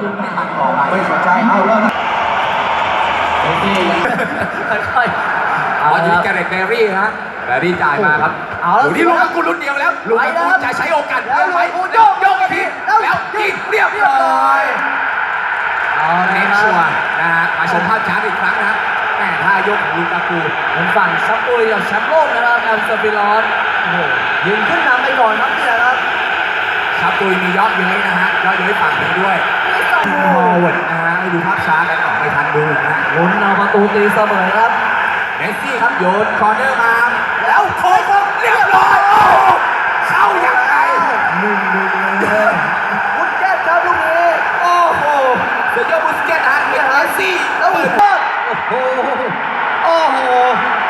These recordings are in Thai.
จุดไม่ทันต่อไปไม่สนใจเอาแล้วนะเมสซี่ยังค่อยๆเอาเอาทีละนี้คแกรับเรตแบรี่ฮะแบรี่จ่ายมาครับเอาแล้วโโหนี่ลูกตะกุลรุ่นเดียวแล้วลูกตะกุลจะใช้โอกาสแล้วได้ไหมลูกโยกโยกอีกทีแล้วยิงเรียบร้อยเอาละเน้นคชัวรับร์นะฮะมาชมภาพช้าอีกครั้งนะฮะแม่ท่ายกของลูกากูเป็นฝั่งซับปุยกับแชมป์โลกนะครับแอมสปิลอสโอ้โหยิงขึ้นนำไปก่อนครับเนี่ยครับชับปุยมียอดเย้ยนะฮะยอดเย้ยฝั่งหนึงด้วย ฟอร์เวิร์ดนะฮะให้ดูภาพช้ากันออกไม่ทันดูอีกนะฮะลุ้นเอาประตูตีเสมอครับเมสซี่ครับโยนคอร์เนอร์มาแล้วโค้งเรียบร้อยโอ้เข้าอย่างไรหนึ่งหนึ่งเลยวุ้นแก้วครับลูกนี้โอ้โหเดอะโยบุสเกตฮะเมสซี่แล้วเปิดโอ้โหโอ้โห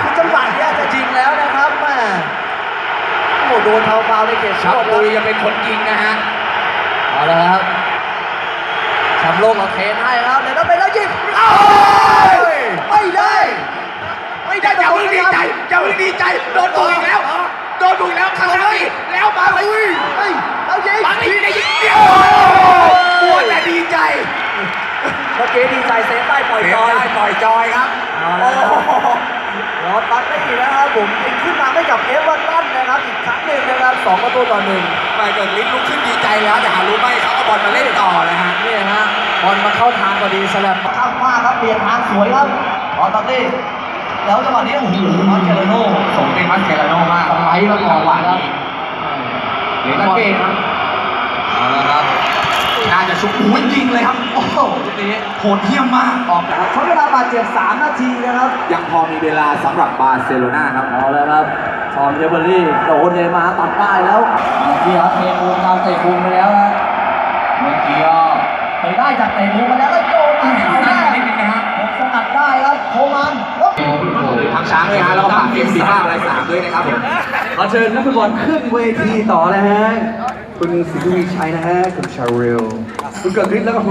คือจังหวะเนี้ยจะจริงแล้วนะครับแม่โอ้โหโดนเท้าฟาวในเขตโทชับษคปุรับยจะเป็นคนยิงนะฮะเอาละครับ แชมป์โลกเราเทนให้ครับเดี๋ยวต้องไปแล้วยิงเอ้ยไม่ได้ ไม่ได้อย่าเพิ่งดีใจอย่าเพิ่งดีใจโดนบุกอีกแล้วโดนบุกอีกแล้วข้างหน้านี่แล้วมาเลยเฮ้ยเอายิงบางทีได้ยิงเดียวปวดแต่ดีใจเมื่อกี้ดีใจเซฟใต้ปล่อยเสีจยอยได้ปล่อยจอยครับเอาละครับโอ้โหรอตัดไม่ดีนะครับผมยิงขึ้นมาไม่กับเอเวอร์ตันนะครับอีกครั้งหนึ่งนะครับสองประตูต่อหนึ่งไปเกิดลิ้นลุกขึ้นดีใจแล้วแต่หารู้ไหมเขาเอาบอลมาเล่น ดีสลับข้ามฟากครับเปลี่ยนทางสวยครับรอตัดตี้แล้วจังหวะนี้โอ้โหมาเกลโน่สมเป็นมัสเคลาโนมากสไลด์มาก่อนครับเหรียญเกตครับเอาละครับน่าจะชุบอุ้ยยิงเลยครับโอ้โหลูกนี้โหดเหี้ยมมากออกจากใช้เวลาบาดเจ็บ3นาทีนะครับ ยังพอมีเวลาสำหรับบาร์เซโลนาครับเอาเลยครับชอนเยเบอรี่โดนเนย์มาร์ตัดได้แล้วเมื่อกี้ครับเตะมุมเราเตะมุมไปแล้วนะ แล้วก็ฝากเอ็มซีห้าอะไรสามด้วยนะครับผมขอเชิญนักฟุตบอลขึ้นเวทีต่อนะฮะ คุณสิทธิวิชัยนะฮะ คุณชาเรลคุณเกิดฤทธิ์แล้วก็คุณ